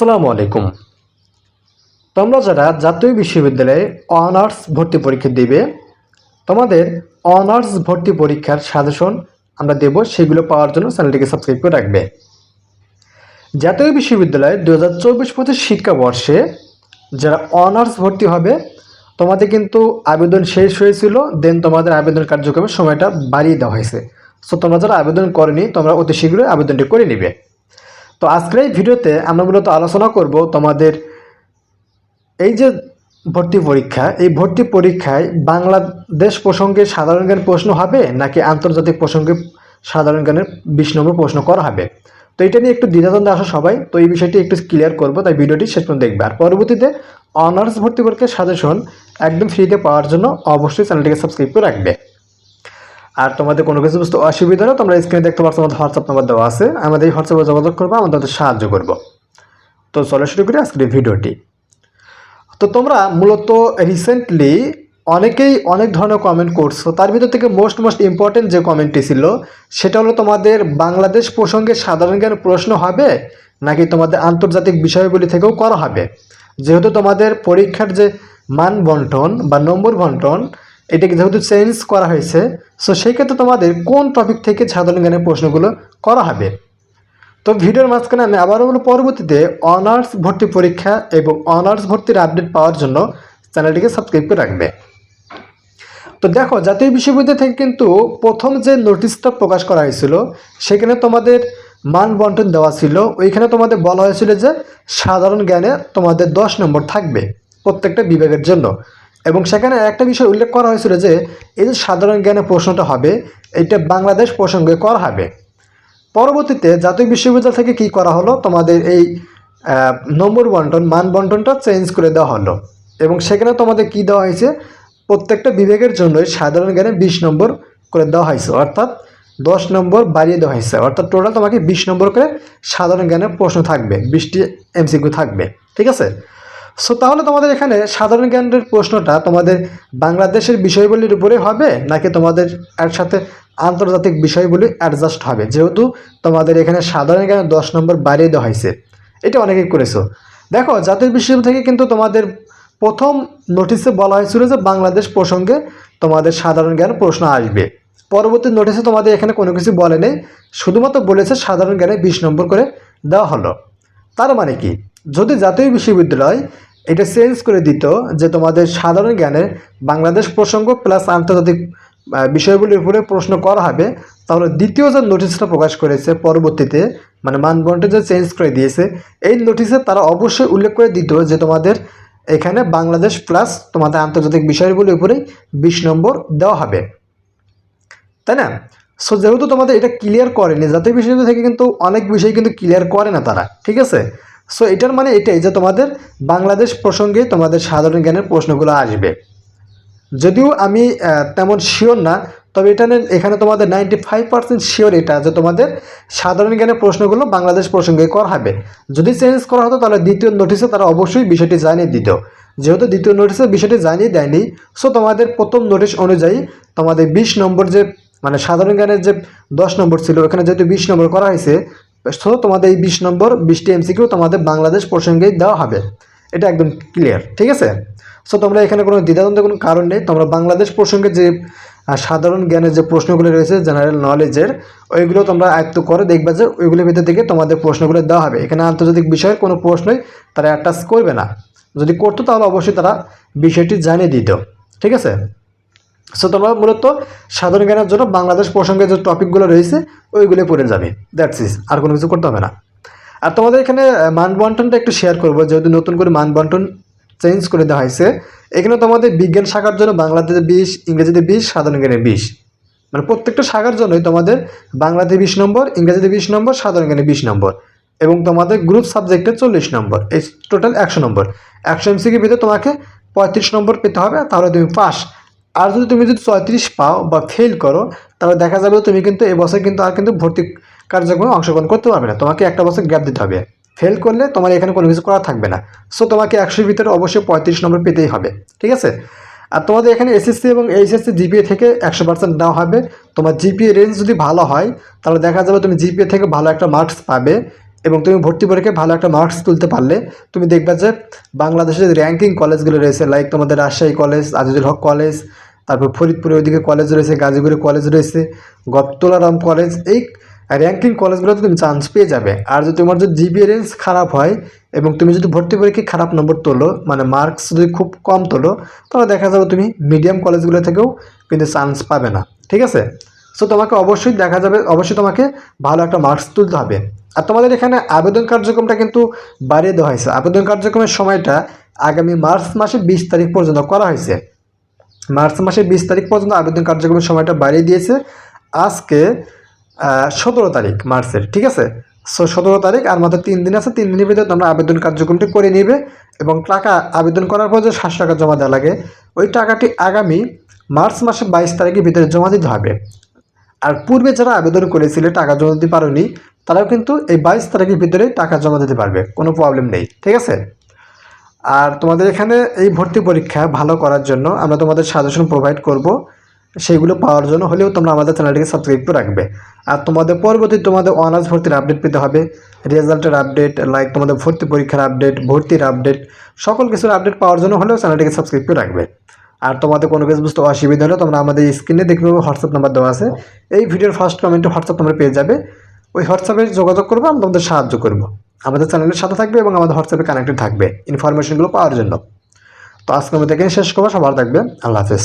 আসসালামু আলাইকুম। তোমরা যারা জাতীয় বিশ্ববিদ্যালয়ে অনার্স ভর্তি পরীক্ষা দিবে, তোমাদের অনার্স ভর্তি পরীক্ষার সাজেশন আমরা দেব, সেগুলো পাওয়ার জন্য চ্যানেলটিকে সাবস্ক্রাইব করে রাখবে। জাতীয় বিশ্ববিদ্যালয়ে দু হাজার চব্বিশ পঁচিশ শিক্ষাবর্ষে যারা অনার্স ভর্তি হবে, তোমাদের কিন্তু আবেদন শেষ হয়েছিল, দেন তোমাদের আবেদন কার্যক্রমের সময়টা বাড়িয়ে দেওয়া হয়েছে। সো তোমরা যারা আবেদন করেনি, তোমরা অতি শীঘ্রই আবেদনটি করে নিবে। তো আজকের এই ভিডিওতে আমরা মূলত আলোচনা করব তোমাদের এই যে ভর্তি পরীক্ষা, এই ভর্তি পরীক্ষায় বাংলাদেশ প্রসঙ্গে সাধারণ জ্ঞান প্রশ্ন হবে নাকি আন্তর্জাতিক প্রসঙ্গে সাধারণ জ্ঞানের বিশ নম্বর প্রশ্ন করা হবে? তো এটা নিয়ে একটু দ্বিধাদ্বন্দ্বে আসো সবাই। তো এই বিষয়টি একটু ক্লিয়ার করব, তাই ভিডিওটি শেষ পর্যন্ত দেখবে। আর পরবর্তীতে অনার্স ভর্তি পরীক্ষার সাজেশন একদম ফ্রিতে পাওয়ার জন্য অবশ্যই চ্যানেলটিকে সাবস্ক্রাইব করে রাখবে। আর তোমাদের কোনো কিছু বুঝতে অসুবিধা হলে তোমরা স্ক্রিনে দেখতে পাচ্ছ, আমাদের হোয়াটসঅ্যাপ নাম্বার দেওয়া আছে। আমাদের এই হোয়াটসঅ্যাপে যোগাযোগ করব আমাদের তাদের সাহায্য করব। তো চলো শুরু করি আজকের ভিডিওটি। তো তোমরা মূলত রিসেন্টলি অনেকেই অনেক ধরনের কমেন্ট করছ। তার ভিতর থেকে মোস্ট মোস্ট ইম্পর্টেন্ট যে কমেন্টটি ছিল, সেটা হলো তোমাদের বাংলাদেশ প্রসঙ্গে সাধারণ জ্ঞান প্রশ্ন হবে, নাকি তোমাদের আন্তর্জাতিক বিষয়গুলি থেকেও করা হবে? যেহেতু তোমাদের পরীক্ষার যে মান বন্টন বা নম্বর বন্টন এটাকে যেহেতু চেঞ্জ করা হয়েছে সো সেই ক্ষেত্রে তোমাদের কোন টপিক থেকে সাধারণ জ্ঞানের প্রশ্নগুলো করা হবে? তো ভিডিওর মাঝখানে আমি আবারও বলব, পরবর্তীতে অনার্স ভর্তি পরীক্ষা এবং অনার্স ভর্তির আপডেট পাওয়ার জন্য চ্যানেলটিকে সাবস্ক্রাইব করে রাখবে। তো দেখো, জাতীয় বিশ্ববিদ্যালয় থেকে কিন্তু প্রথম যে নোটিশটা প্রকাশ করা হয়েছিল, সেখানে তোমাদের মান বন্টন দেওয়া ছিল। ওইখানে তোমাদের বলা হয়েছিল যে সাধারণ জ্ঞানে তোমাদের দশ নম্বর থাকবে প্রত্যেকটা বিভাগের জন্য। এবং সেখানে একটা বিষয় উল্লেখ করা হয়েছিল যে এই যে সাধারণ জ্ঞানের প্রশ্নটা হবে, এটা বাংলাদেশ প্রসঙ্গে করা হবে। পরবর্তীতে জাতীয় বিশ্ববিদ্যালয় থেকে কি করা হলো? তোমাদের এই নম্বর বন্টন মান বন্টনটা চেঞ্জ করে দেওয়া হলো। এবং সেখানে তোমাদের কি দেওয়া হয়েছে? প্রত্যেকটা বিভাগের জন্যই সাধারণ জ্ঞানে বিশ নম্বর করে দেওয়া হয়েছে। অর্থাৎ দশ নম্বর বাড়িয়ে দেওয়া হয়েছে। অর্থাৎ টোটাল তোমাকে বিশ নম্বর করে সাধারণ জ্ঞানের প্রশ্ন থাকবে, বিশটি এমসিকিউ থাকবে। ঠিক আছে? সো তাহলে তোমাদের এখানে সাধারণ জ্ঞানের প্রশ্নটা তোমাদের বাংলাদেশের বিষয়গুলির উপরে হবে, নাকি তোমাদের এর সাথে আন্তর্জাতিক বিষয়গুলি অ্যাডজাস্ট হবে? যেহেতু তোমাদের এখানে সাধারণ জ্ঞানে দশ নম্বর বাড়িয়ে দেওয়া হয়েছে। এটা অনেকেই করেছ। দেখো জাতীয় বিশ্ববিদ্যালয় থেকে কিন্তু তোমাদের প্রথম নোটিশে বলা হয়েছিল যে বাংলাদেশ প্রসঙ্গে তোমাদের সাধারণ জ্ঞান প্রশ্ন আসবে। পরবর্তী নোটিশে তোমাদের এখানে কোনো কিছু বলে নেই, শুধুমাত্র বলেছে সাধারণ জ্ঞানে বিশ নম্বর করে দেওয়া হলো। তার মানে কি? যদি জাতীয় বিশ্ববিদ্যালয় এটা চেঞ্জ করে দিত যে তোমাদের সাধারণ জ্ঞানের বাংলাদেশ প্রসঙ্গ প্লাস আন্তর্জাতিক বিষয়গুলির উপরে প্রশ্ন করা হবে। তাহলে দ্বিতীয় যে নোটিশটা প্রকাশ করেছে পরবর্তীতে মানে মানবন্টে যে চেঞ্জ করে দিয়েছে, এই নোটিশে তারা অবশ্যই উল্লেখ করে দিত যে তোমাদের এখানে বাংলাদেশ প্লাস তোমাদের আন্তর্জাতিক বিষয়গুলির উপরেই বিশ নম্বর দেওয়া হবে। তাই না? সো যেহেতু তোমাদের এটা ক্লিয়ার করেনি, জাতীয় বিশ্ববিদ্যালয় থেকে কিন্তু অনেক বিষয় কিন্তু ক্লিয়ার করে না তারা, ঠিক আছে? সো এটার মানে এটাই যে তোমাদের বাংলাদেশ প্রসঙ্গে তোমাদের সাধারণ জ্ঞানের প্রশ্নগুলো আসবে। যদিও আমি তেমন শিওর না, তবে এটা এখানে তোমাদের নাইনটি ফাইভ পার্সেন্ট শিওর এটা যে তোমাদের সাধারণ জ্ঞানের প্রশ্নগুলো বাংলাদেশ প্রসঙ্গে করা হবে। যদি চেঞ্জ করা হতো, তাহলে দ্বিতীয় নোটিশে তারা অবশ্যই বিষয়টি জানিয়ে দিত। যেহেতু দ্বিতীয় নোটিশে বিষয়টি জানিয়ে দেয়নি সো তোমাদের প্রথম নোটিশ অনুযায়ী তোমাদের বিশ নম্বর যে মানে সাধারণ জ্ঞানের যে দশ নম্বর ছিল, ওখানে যেহেতু বিশ নম্বর করা হয়েছে সো তোমাদের এই বিশ নম্বর, বিশটি এমসিকিউ তোমাদের বাংলাদেশ প্রসঙ্গেই দেওয়া হবে। এটা একদম ক্লিয়ার ঠিক আছে? সো তোমরা এখানে কোনো দ্বিধাদ্বন্দ্বের কোনো কারণ নেই। তোমরা বাংলাদেশ প্রসঙ্গে যে সাধারণ জ্ঞানের যে প্রশ্নগুলো রয়েছে জেনারেল নলেজের ওইগুলো তোমরা আয়ত্ত করে, দেখবে যে ওইগুলোর ভিতর থেকে তোমাদের প্রশ্নগুলো দেওয়া হবে। এখানে আন্তর্জাতিক বিষয়ের কোনো প্রশ্নই তারা অ্যাটাচ করবে না। যদি করতো তাহলে অবশ্যই তারা বিষয়টি জানিয়ে দিত, ঠিক আছে? সো তোমরা মূলত সাধারণ জ্ঞানের জন্য বাংলাদেশ প্রসঙ্গে যে টপিকগুলো রয়েছে ওইগুলো পড়ে যাবে। দ্যাটস ইস আর কোনো কিছু করতে হবে না। আর তোমাদের এখানে আহ, মান বন্টনটা একটু শেয়ার করব যেহেতু নতুন করে মান বন্টন চেঞ্জ করে দেওয়া হয়েছে। এখানে তোমাদের বিজ্ঞান শাখার জন্য বাংলাতে বিশ ইংরেজিতে বিশ সাধারণ জ্ঞানে বিশ। মানে প্রত্যেকটা শাখার জন্যই তোমাদের বাংলাতে বিশ নম্বর ইংরেজিতে বিশ নম্বর সাধারণ জ্ঞানে বিশ নম্বর। এবং তোমাদের গ্রুপ সাবজেক্টে চল্লিশ নম্বর এই টোটাল একশো নম্বর। একশো এমসিকির ভিতরে তোমাকে পঁয়ত্রিশ নম্বর পেতে হবে তাহলে তুমি পাস আর যদি তুমি যদি ছয়ত্রিশ পাও বা ফেল করো, তাহলে দেখা যাবে তুমি কিন্তু এবছর কিন্তু আর কিন্তু ভর্তি কার্যক্রমে অংশগ্রহণ করতে পারবে না। তোমাকে একটা বছর গ্যাপ দিতে হবে। ফেল করলে তোমার এখানে কোনো কিছু করা থাকবে না। সো তোমাকে একশোর ভিতরে অবশ্যই পঁয়ত্রিশ নম্বর পেতেই হবে। ঠিক আছে? আর তোমাদের এখানে এসএসসি এবং এইচএসসি জিপিএ থেকে একশো পার্সেন্ট দেওয়া হবে। তোমার জিপিএ রেঞ্জ যদি ভালো হয়, তাহলে দেখা যাবে তুমি জিপিএ থেকে ভালো একটা মার্কস পাবে। এবং তুমি ভর্তি পরীক্ষায় ভালো একটা মার্কস তুলতে পারলে, তুমি দেখবা যে বাংলাদেশের যে র্যাঙ্কিং কলেজগুলো রয়েছে লাইক তোমাদের রাজশাহী কলেজ আজিজুল হক কলেজ তারপর ফরিদপুরে ওইদিকে কলেজ রয়েছে গাজীপুরে কলেজ রয়েছে, গপ্তলারাম কলেজ এই র্যাঙ্কিং কলেজগুলোতে তুমি চান্স পেয়ে যাবে। আর যদি তোমার যদি জিপিএ রেঞ্জ খারাপ হয় এবং তুমি যদি ভর্তি পরীক্ষায় খারাপ নম্বর তোলো মানে মার্কস যদি খুব কম তোলো, তাহলে দেখা যাবে তুমি মিডিয়াম কলেজগুলো থেকেও কিন্তু চান্স পাবে না। ঠিক আছে? সো তোমাকে অবশ্যই দেখা যাবে, অবশ্যই তোমাকে ভালো একটা মার্কস তুলতে হবে। আর তোমাদের এখানে আবেদন কার্যক্রমটা কিন্তু বাড়িয়ে দেওয়া হয়েছে। আবেদন কার্যক্রমের সময়টা আগামী মার্চ মাসের বিশ তারিখ পর্যন্ত করা হয়েছে। মার্চ মাসের বিশ তারিখ পর্যন্ত আবেদন কার্যক্রমের সময়টা বাড়িয়ে দিয়েছে। আজকে সতেরো তারিখ মার্চের, ঠিক আছে? সো সতেরো তারিখ আর মাত্র তিন দিন আছে। তিন দিনের ভিতরে তোমরা আবেদন কার্যক্রমটি করে নিবে এবং টাকা আবেদন করার পর যে সাতশো টাকা জমা দেওয়া লাগে, ওই টাকাটি আগামী মার্চ মাসের বাইশ তারিখের ভিতরে জমা দিতে হবে। আর পূর্বে যারা আবেদন করেছিলে টাকা জমা দিতে পারোনি, তারাও কিন্তু এই বাইশ তারিখের ভিতরে টাকা জমা দিতে পারবে, কোনো প্রবলেম নেই, ঠিক আছে? আর তোমাদের এখানে এই ভর্তি পরীক্ষা ভালো করার জন্য আমরা তোমাদের সাজেশন প্রোভাইড করব সেইগুলো পাওয়ার জন্য হলেও তোমরা আমাদের চ্যানেলটিকে সাবস্ক্রাইব করে রাখবে। আর তোমাদের পরবর্তী তোমাদের অনার্স ভর্তির আপডেট পেতে হবে রেজাল্টের আপডেট লাইক তোমাদের ভর্তি পরীক্ষার আপডেট ভর্তির আপডেট সকল কিছুর আপডেট পাওয়ার জন্য হলেও চ্যানেলটিকে সাবস্ক্রাইব করে রাখবে। আর তোমাদের কোনো কিছু বুঝতে অসুবিধা হলে তোমরা আমাদের স্ক্রিনে দেখবে হোয়াটসঅ্যাপ নাম্বার দেওয়া আছে। এই ভিডিওর ফার্স্ট কমেন্টে হোয়াটসঅ্যাপ তোমরা পেয়ে যাবে। ওই হোয়াটসঅ্যাপে যোগাযোগ করব আমি তোমাদের সাহায্য করব। আমাদের চ্যানেলের সাথে থাকবে এবং আমাদের হোয়াটসঅ্যাপে কানেক্টেড থাকবে। ইনফরমেশনগুলো পাওয়ার জন্য। তো আজকে আমি এখানে শেষ করব। সবার থাকবে আল্লাহ হাফেজ।